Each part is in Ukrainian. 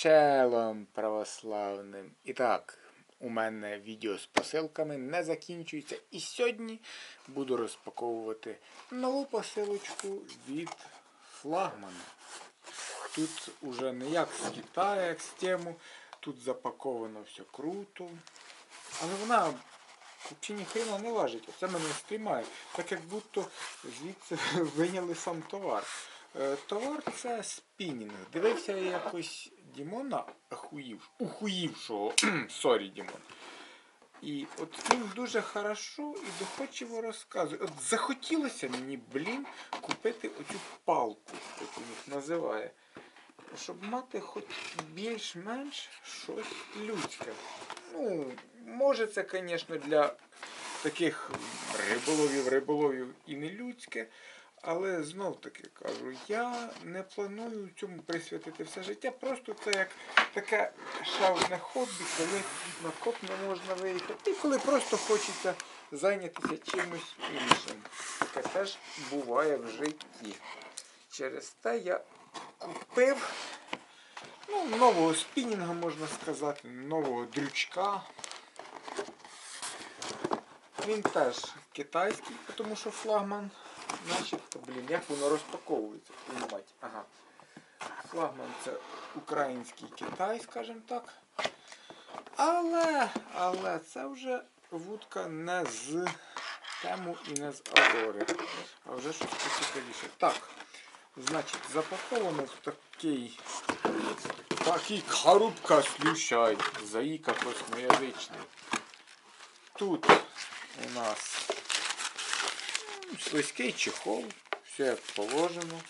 Шелом православним. І так, у мене відео з посилками не закінчується. І сьогодні буду розпаковувати нову посилочку від флагмана. Тут уже не як з Китаю, як з тему. Тут запаковано все круто. Але вона взагалі ніхрена не важить. Оце мене сприймає. Так як будто звідси виняли сам товар. Е, Товар це спінінг. Дивився я якось Дімона ахуїв, ухуївшого. Сорі, Дімон. І от він дуже хорошо і доходчиво розказує. От захотілося мені, блін, купити оцю палку, як він їх називає. Щоб мати хоч більш-менш щось людське. Ну, може це, звісно, для таких риболовів, риболовів і не людське. Але знов таки кажу, я не планую цьому присвятити все життя. Просто це як таке ще хобі, коли на коп не можна виїхати. І коли просто хочеться зайнятися чимось іншим. Таке теж буває в житті. Через те я купив ну, нового спінінга, можна сказати, нового дрючка. Він теж китайський, тому що флагман. Начебто, блін, як воно розпаковується, понімати. Ага. Флагман це український Китай, скажімо так. Але, але це вже вудка не з тему і не з Аврори, а вже щось поцікавіше. Так, значить, запаковано в такий такий коробка слющай, заїка космоязичний. Тут у нас слизький чехол, все як положено.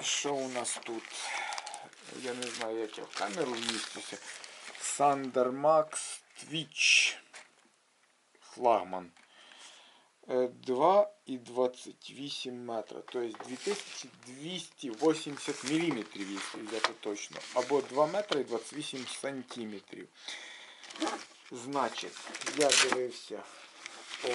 Що у нас тут? Я не знаю, як я в камеру вмістився. Sander Max Twitch флагман. Е, 2,28 метра, тобто 2280 мм, якщо взяти точно. Або 2 метри і 28 сантиметрів. Значить, я дивився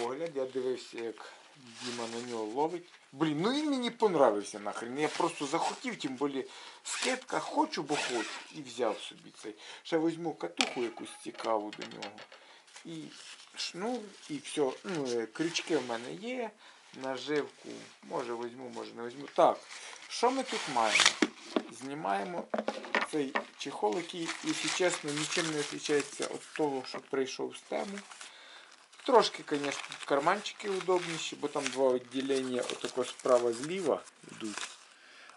огляд, я дивився, як Діма на нього ловить. Блін, ну він мені понравився нахрен. Я просто захотів, тим більше скидка, хочу, бо хочу. І взяв собі цей. Ще візьму катуху якусь цікаву до нього. І шнур, і все. Ну, е, крючки в мене є. Наживку. Може візьму, може не візьму. Так, що ми тут маємо? Знімаємо цей чехол, який, якщо чесно, нічим не відрізняється від того, що прийшов з тему. Трошки, звісно, карманчики удобніші, бо там два відділення отако справа зліва йдуть.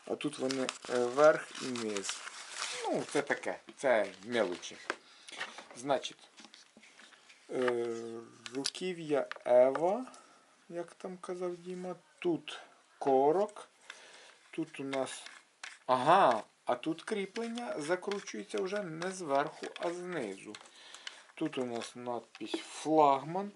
А тут вони е, верх і низ. Ну, це таке, це мелочі. Значить, е, руків'я Ева, як там казав Діма, тут корок. Тут у нас. Ага, а тут кріплення закручується вже не зверху, а знизу. Тут у нас надпись флагман.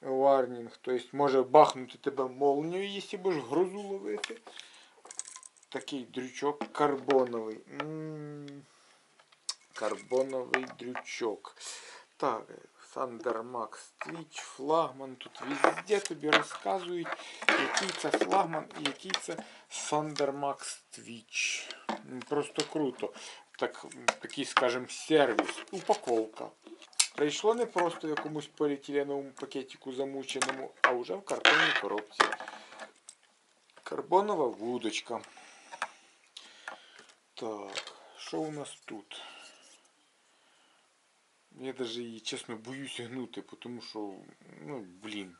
Варнінг, тобто може бахнути тебе молнію, якщо будеш грозу ловити. Такий дрючок карбоновий. Карбоновий дрючок. Так, Max Twitch, флагман. Тут везде тобі розказують, який це флагман і який це Max Twitch. Просто круто так, такий, скажем, сервіс, упаковка. Прийшло не просто в якомусь поліетиленовому пакетику замученому, а вже в картонній коробці. Карбонова вудочка. Так, що у нас тут? Я навіть її, чесно, боюсь гнути, тому що, ну, блін,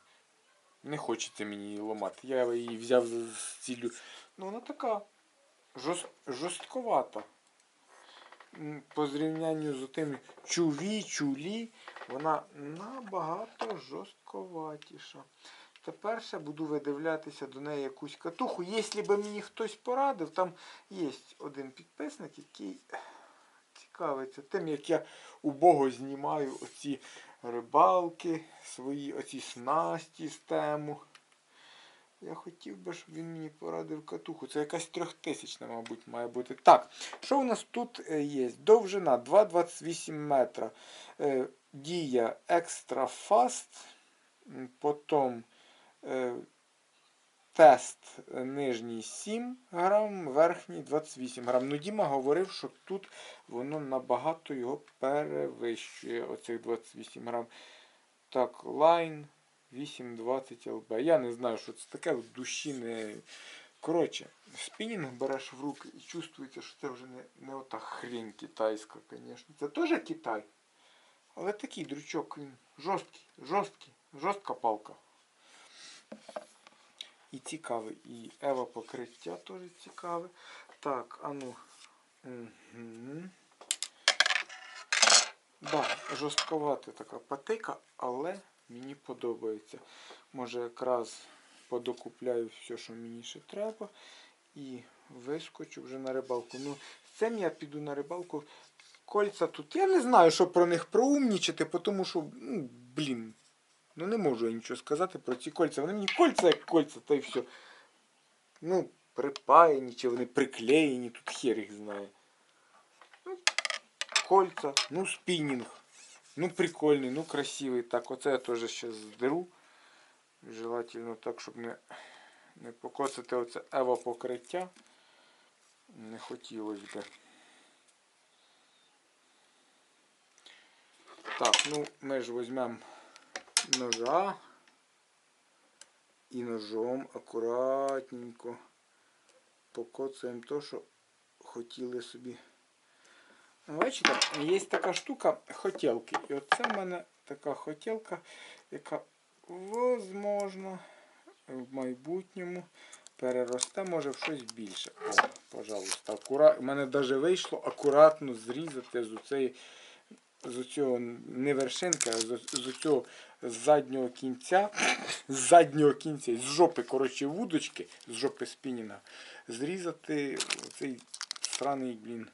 не хочеться мені її ламати. Я її взяв з цілю. Ну, вона така жорст, жорстковата по зрівнянню з тим чуві, чулі, вона набагато жорстковатіша. Тепер ще буду видивлятися до неї якусь катуху. Якщо б мені хтось порадив, там є один підписник, який цікавиться тим, як я убого знімаю оці рибалки, свої оці снасті з тему. Я хотів би, щоб він мені порадив катуху. Це якась трьохтисячна, мабуть, має бути. Так, що у нас тут е, є? Довжина 2,28 метра. Е, дія Extra Fast. Потім е, тест нижній 7 грам, верхній 28 грам. Ну, Діма говорив, що тут воно набагато його перевищує, оцих 28 грам. Так, лайн 820 ЛБ. Я не знаю, що це таке, в душі не. Коротше, спінінг береш в руки і чувствується, що це вже не, не ота хрінь китайська, звісно. Це теж Китай. Але такий дрючок, він жорсткий, жорсткий, жорстка палка. І цікавий. І Ева покриття теж цікаве. Так, а ну. Угу. Да, жорстковата така патика, але мені подобається. Може якраз подокупляю все, що мені ще треба. І вискочу вже на рибалку. Ну, з цим я піду на рибалку. Кольця тут. Я не знаю, що про них проумнічити, тому що, ну, блін, ну не можу я нічого сказати про ці кольця. Вони мені кольця як кольця, та й все. Ну, припаяні, чи вони приклеєні, тут хер їх знає. Ну, кольця, ну спінінг. Ну прикольний, ну красивий. Так, оце я теж ще здеру. Желательно так, щоб не, не покосити оце ево покриття. Не хотілося би. Так, ну ми ж візьмемо ножа і ножом акуратненько покоцаємо то, що хотіли собі. Ну, Бачите, є така штука хотілки. І оце в мене така хотілка, яка возможно в майбутньому переросте може в щось більше. О, пожалуйста, акура... У мене навіть вийшло акуратно зрізати з оцеї з цього не вершинки, а з, з заднього кінця, з заднього кінця, з жопи, коротше, вудочки, з жопи спінінга, зрізати цей странний, блін,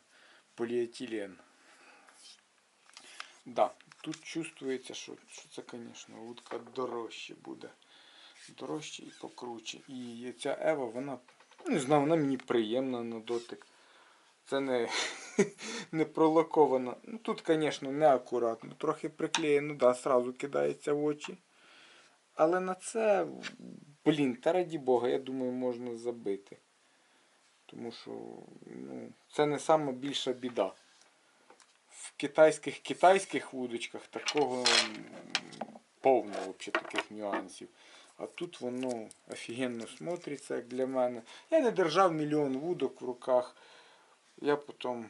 поліетилен. Да, тут чувствується, що, що це, звісно, вудка дорожче буде. Дорожче і покруче. І ця Ева, вона, не знаю, вона мені приємна на дотик. Це не, не пролаковано. Ну тут, звісно, не акуратно. Трохи приклеєно, да, сразу кидається в очі. Але на це, блін, та раді Бога, я думаю, можна забити. Тому що ну, це не сама більша біда. В китайських китайських вудочках такого повно взагалі таких нюансів. А тут воно офігенно смотриться, як для мене. Я не держав мільйон вудок в руках. Я потім.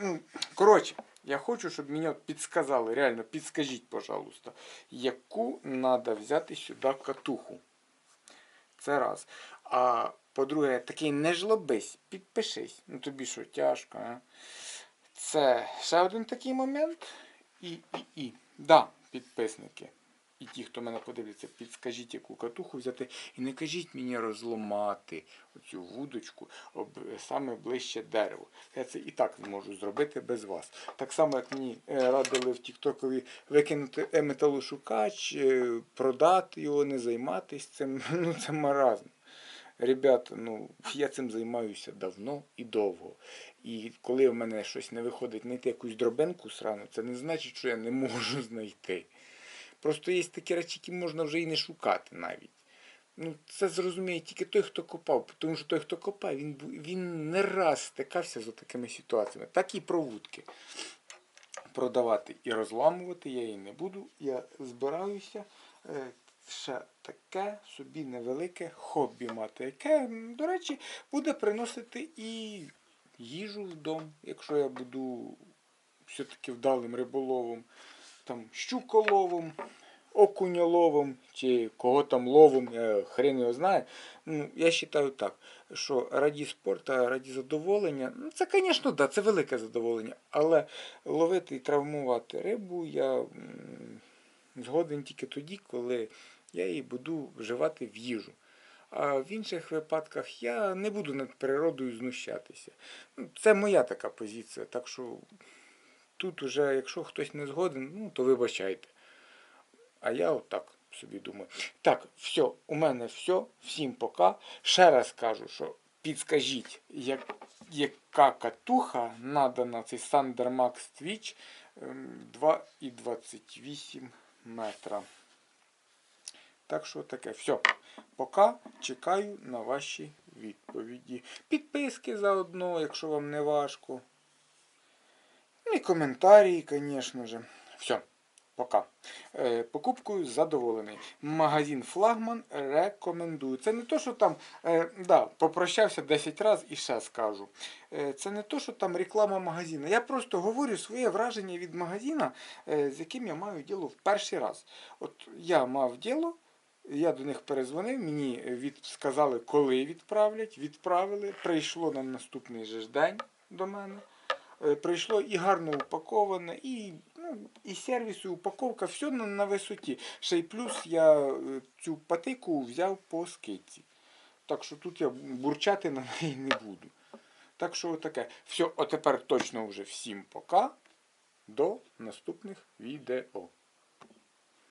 Ну, коротше, я хочу, щоб мені підсказали, реально, підскажіть, пожалуйста, яку треба взяти сюди катуху. Це раз. А по-друге, такий не жлобись, підпишись. Ну тобі що, тяжко, а? Це ще один такий момент. І, і, і. Да, підписники. І ті, хто мене подивиться, підскажіть, яку катуху взяти. І не кажіть мені розломати оцю вудочку об саме ближче дерево. Я це і так можу зробити без вас. Так само, як мені е, радили в Тіктокові викинути металошукач, е, продати його, не займатися цим. Ну це маразм. Ребята, ну я цим займаюся давно і довго. І коли в мене щось не виходить знайти якусь дробинку срану, це не значить, що я не можу знайти. Просто є такі речі, які можна вже і не шукати навіть. Ну, Це зрозуміє тільки той, хто копав, тому що той, хто копав, він він не раз стикався з такими ситуаціями. Так і про вудки. Продавати і розламувати я її не буду. Я збираюся е, ще таке собі невелике хобі мати, яке, до речі, буде приносити і їжу в дом, якщо я буду все-таки вдалим риболовом там щуколовом, окуньоловом чи кого там ловом, хрен його знає. Ну, я вважаю так, що раді спорту, раді задоволення, ну це, звісно, да, це велике задоволення. Але ловити і травмувати рибу я згоден тільки тоді, коли я її буду вживати в їжу. А в інших випадках я не буду над природою знущатися. Ну, Це моя така позиція. Так що тут уже, якщо хтось не згоден, ну то вибачайте. А я отак собі думаю. Так, все, у мене все. Всім пока. Ще раз кажу, що підскажіть, як, яка катуха надана цей Max Twitch ем, 2,28 метра. Так що таке, все. Пока чекаю на ваші відповіді. Підписки заодно, якщо вам не важко. Ну і коментарі, звісно же. Все, пока. Е, покупкою задоволений. Магазин Флагман рекомендую. Це не то, що там е, да, попрощався 10 разів і ще скажу. Е, це не то, що там реклама магазину. Я просто говорю своє враження від магазина, з яким я маю діло в перший раз. От я мав діло. Я до них перезвонив, мені сказали, коли відправлять. Відправили. Прийшло на наступний же день до мене. Е, Прийшло і гарно упаковане, і, ну, і сервіс, і упаковка, все на, на висоті. Ще й плюс я е, цю патику взяв по скидці. Так що тут я бурчати на неї не буду. Так що таке. Все, отепер точно вже всім пока. До наступних відео.